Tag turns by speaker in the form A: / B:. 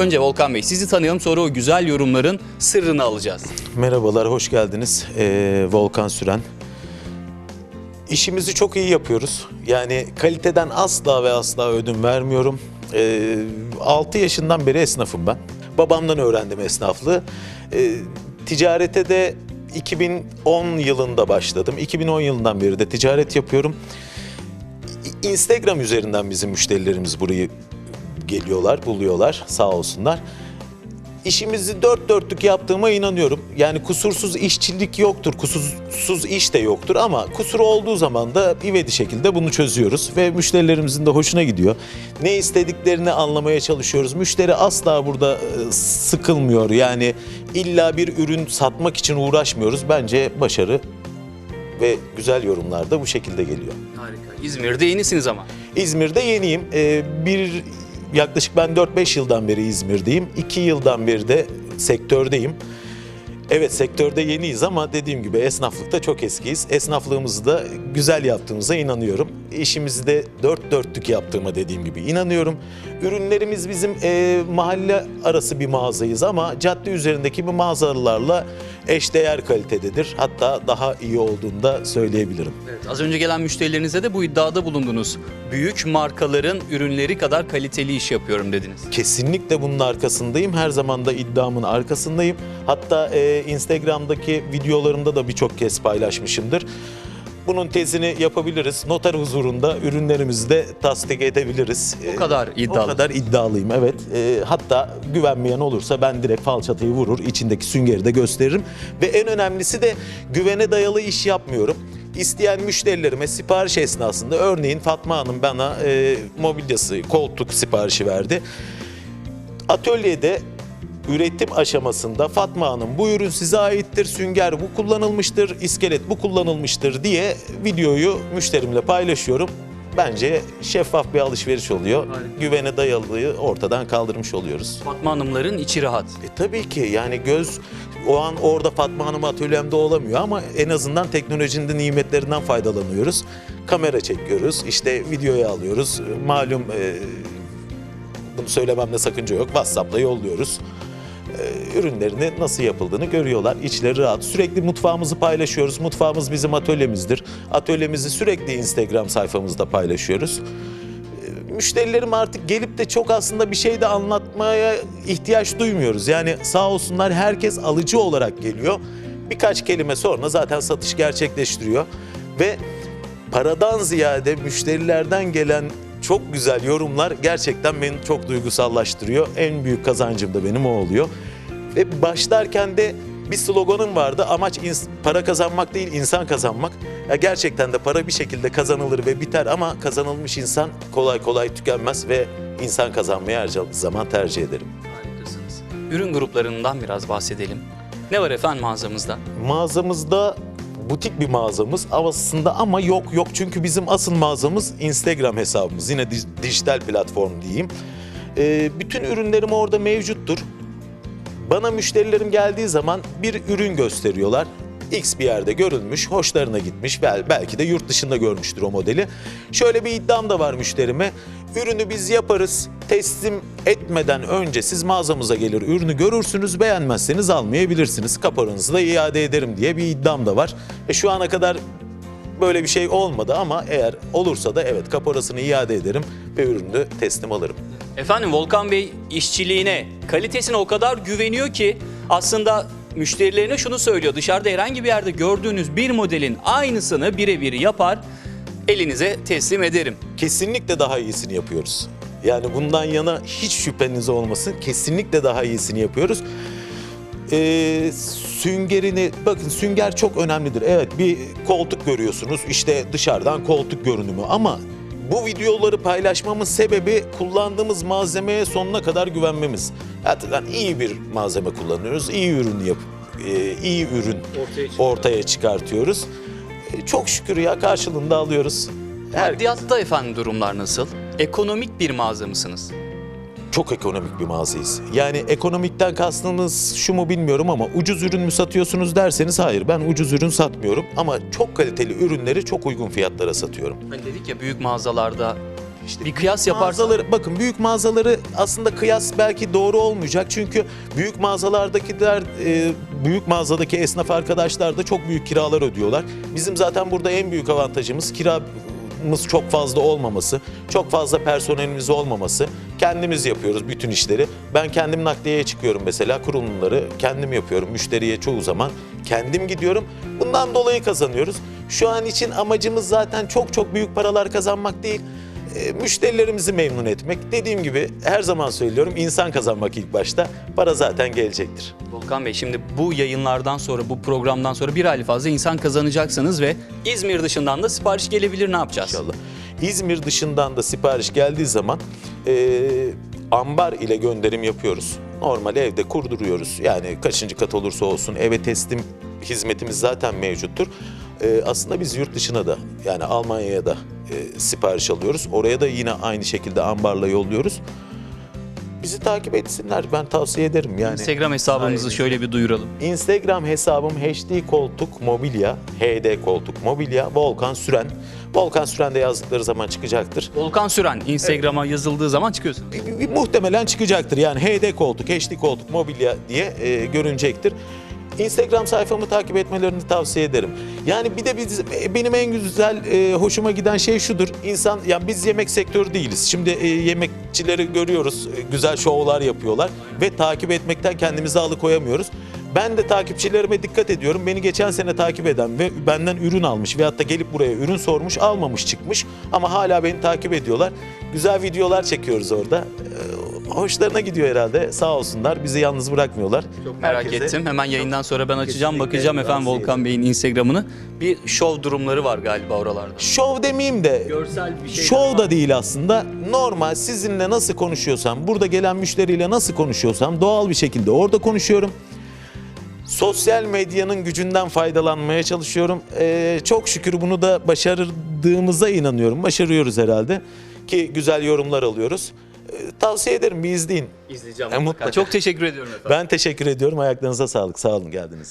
A: Önce Volkan Bey sizi tanıyalım sonra o güzel yorumların sırrını alacağız.
B: Merhabalar, hoş geldiniz. Ee, Volkan Süren. İşimizi çok iyi yapıyoruz. Yani kaliteden asla ve asla ödün vermiyorum. Ee, 6 yaşından beri esnafım ben. Babamdan öğrendim esnaflığı. Ee, ticarete de 2010 yılında başladım. 2010 yılından beri de ticaret yapıyorum. Instagram üzerinden bizim müşterilerimiz burayı geliyorlar, buluyorlar sağ olsunlar. İşimizi dört dörtlük yaptığıma inanıyorum. Yani kusursuz işçilik yoktur, kusursuz iş de yoktur ama kusur olduğu zaman da ivedi şekilde bunu çözüyoruz ve müşterilerimizin de hoşuna gidiyor. Ne istediklerini anlamaya çalışıyoruz. Müşteri asla burada e, sıkılmıyor. Yani illa bir ürün satmak için uğraşmıyoruz. Bence başarı ve güzel yorumlar da bu şekilde geliyor.
A: Harika. İzmir'de yenisiniz ama.
B: İzmir'de yeniyim. Ee, bir yaklaşık ben 4-5 yıldan beri İzmir'deyim. 2 yıldan beri de sektördeyim. Evet sektörde yeniyiz ama dediğim gibi esnaflıkta çok eskiyiz. Esnaflığımızı da güzel yaptığımıza inanıyorum. İşimizi de dört dörtlük yaptığıma dediğim gibi inanıyorum. Ürünlerimiz bizim e, mahalle arası bir mağazayız ama cadde üzerindeki bir mağazalarla eşdeğer kalitededir. Hatta daha iyi olduğunu da söyleyebilirim.
A: Evet, az önce gelen müşterilerinize de bu iddiada bulundunuz. Büyük markaların ürünleri kadar kaliteli iş yapıyorum dediniz.
B: Kesinlikle bunun arkasındayım. Her zaman da iddiamın arkasındayım. Hatta e, Instagram'daki videolarımda da birçok kez paylaşmışımdır. Bunun tezini yapabiliriz. Noter huzurunda ürünlerimizi de tasdik edebiliriz.
A: O kadar iddialı.
B: O kadar iddialıyım evet. E, hatta güvenmeyen olursa ben direkt falçatayı vurur, içindeki süngeri de gösteririm. Ve en önemlisi de güvene dayalı iş yapmıyorum. İsteyen müşterilerime sipariş esnasında örneğin Fatma Hanım bana e, mobilyası, koltuk siparişi verdi. Atölyede üretim aşamasında Fatma Hanım bu ürün size aittir, sünger bu kullanılmıştır, iskelet bu kullanılmıştır diye videoyu müşterimle paylaşıyorum. Bence şeffaf bir alışveriş oluyor.
A: Harika.
B: Güvene dayalılığı ortadan kaldırmış oluyoruz.
A: Fatma Hanımların içi rahat.
B: E tabii ki yani göz o an orada Fatma Hanım atölyemde olamıyor ama en azından teknolojinin nimetlerinden faydalanıyoruz. Kamera çekiyoruz, işte videoya alıyoruz. Malum e, bunu söylememde sakınca yok. WhatsApp'la yolluyoruz. E, ürünlerini nasıl yapıldığını görüyorlar. İçleri rahat. Sürekli mutfağımızı paylaşıyoruz. Mutfağımız bizim atölyemizdir. Atölyemizi sürekli Instagram sayfamızda paylaşıyoruz müşterilerim artık gelip de çok aslında bir şey de anlatmaya ihtiyaç duymuyoruz. Yani sağ olsunlar herkes alıcı olarak geliyor. Birkaç kelime sonra zaten satış gerçekleştiriyor. Ve paradan ziyade müşterilerden gelen çok güzel yorumlar gerçekten beni çok duygusallaştırıyor. En büyük kazancım da benim o oluyor. Ve başlarken de bir sloganım vardı. Amaç para kazanmak değil, insan kazanmak. Ya gerçekten de para bir şekilde kazanılır ve biter ama kazanılmış insan kolay kolay tükenmez ve insan kazanmayı her zaman tercih ederim.
A: Harikasınız. Ürün gruplarından biraz bahsedelim. Ne var efendim mağazamızda?
B: Mağazamızda butik bir mağazamız aslında ama yok yok çünkü bizim asıl mağazamız Instagram hesabımız. Yine di- dijital platform diyeyim. Ee, bütün ürünlerim orada mevcuttur. Bana müşterilerim geldiği zaman bir ürün gösteriyorlar. X bir yerde görülmüş, hoşlarına gitmiş, bel- belki de yurt dışında görmüştür o modeli. Şöyle bir iddiam da var müşterime. Ürünü biz yaparız, teslim etmeden önce siz mağazamıza gelir, ürünü görürsünüz, beğenmezseniz almayabilirsiniz. Kaparanızı da iade ederim diye bir iddiam da var. E şu ana kadar böyle bir şey olmadı ama eğer olursa da evet kaparasını iade ederim ve ürünü teslim alırım.
A: Efendim Volkan Bey işçiliğine, kalitesine o kadar güveniyor ki aslında müşterilerine şunu söylüyor. Dışarıda herhangi bir yerde gördüğünüz bir modelin aynısını birebir yapar, elinize teslim ederim.
B: kesinlikle daha iyisini yapıyoruz. Yani bundan yana hiç şüpheniz olmasın. Kesinlikle daha iyisini yapıyoruz. Ee, süngerini, bakın sünger çok önemlidir. Evet bir koltuk görüyorsunuz. işte dışarıdan koltuk görünümü ama bu videoları paylaşmamın sebebi kullandığımız malzemeye sonuna kadar güvenmemiz. Zaten iyi bir malzeme kullanıyoruz. iyi ürün yap, e, iyi ürün
A: Ortaya
B: ortaya çıkartıyoruz. E, çok şükür ya karşılığında alıyoruz. Her,
A: Maddiyatta efendim durumlar nasıl? Ekonomik bir mağaza mısınız?
B: Çok ekonomik bir mağazayız. Yani ekonomikten kastınız şu mu bilmiyorum ama ucuz ürün mü satıyorsunuz derseniz hayır ben ucuz ürün satmıyorum ama çok kaliteli ürünleri çok uygun fiyatlara satıyorum.
A: Hani dedik ya büyük mağazalarda
B: İşte
A: Bir kıyas yaparsan-
B: mağazaları bakın büyük mağazaları aslında kıyas belki doğru olmayacak çünkü büyük mağazalardakiler e, büyük mağazadaki esnaf arkadaşlar da çok büyük kiralar ödüyorlar. Bizim zaten burada en büyük avantajımız kiramız çok fazla olmaması, çok fazla personelimiz olmaması. Kendimiz yapıyoruz bütün işleri. Ben kendim nakliyeye çıkıyorum mesela kurulumları kendim yapıyorum. Müşteriye çoğu zaman kendim gidiyorum. Bundan dolayı kazanıyoruz. Şu an için amacımız zaten çok çok büyük paralar kazanmak değil. E, müşterilerimizi memnun etmek. Dediğim gibi her zaman söylüyorum insan kazanmak ilk başta. Para zaten gelecektir.
A: Volkan Bey şimdi bu yayınlardan sonra, bu programdan sonra bir aylık fazla insan kazanacaksınız ve İzmir dışından da sipariş gelebilir ne yapacağız?
B: İnşallah. İzmir dışından da sipariş geldiği zaman e, ambar ile gönderim yapıyoruz. Normal evde kurduruyoruz. Yani kaçıncı kat olursa olsun eve teslim hizmetimiz zaten mevcuttur. E, aslında biz yurt dışına da yani Almanya'ya da e, sipariş alıyoruz. Oraya da yine aynı şekilde ambarla yolluyoruz. Bizi takip etsinler. Ben tavsiye ederim yani.
A: Instagram hesabımızı
B: Aynen.
A: şöyle bir duyuralım.
B: Instagram hesabım HD Koltuk Mobilya, HD Koltuk Mobilya, Volkan Süren. Volkan Süren de yazdıkları zaman çıkacaktır.
A: Volkan Süren Instagram'a yazıldığı zaman çıkıyorsun.
B: Bir- bir muhtemelen çıkacaktır. Yani HD Koltuk, HD Koltuk Mobilya diye e, görünecektir. Instagram sayfamı takip etmelerini tavsiye ederim. Yani bir de biz, e, benim en güzel e, hoşuma giden şey şudur. İnsan yani biz yemek sektörü değiliz. Şimdi e, yemekçileri görüyoruz. e, güzel şovlar yapıyorlar ve takip etmekten kendimizi alıkoyamıyoruz. Ben de takipçilerime dikkat ediyorum. Beni geçen sene takip eden ve benden ürün almış veyahut da gelip buraya ürün sormuş, almamış çıkmış ama hala beni takip ediyorlar. Güzel videolar çekiyoruz orada. Ee, Hoşlarına gidiyor herhalde. Sağ olsunlar. Bizi yalnız bırakmıyorlar.
A: Çok merak
B: Herkese-
A: ettim. Hemen yayından sonra ben açacağım,
B: Kesinlikle
A: bakacağım efendim
B: tavsiye
A: Volkan Bey'in Instagram'ını. Bir şov durumları var galiba oralarda.
B: Şov demeyeyim de
A: Görsel bir şey.
B: Şov da değil aslında. Normal sizinle nasıl konuşuyorsam, burada gelen müşteriyle nasıl konuşuyorsam doğal bir şekilde orada konuşuyorum. Sosyal medyanın gücünden faydalanmaya çalışıyorum. Ee, çok şükür bunu da başardığımıza inanıyorum. Başarıyoruz herhalde. Ki güzel yorumlar alıyoruz. Tavsiye ederim bir izleyin.
A: İzleyeceğim. Mutlaka.
B: mutlaka.
A: Çok teşekkür ediyorum efendim.
B: Ben teşekkür ediyorum. Ayaklarınıza sağlık. Sağ olun geldiniz.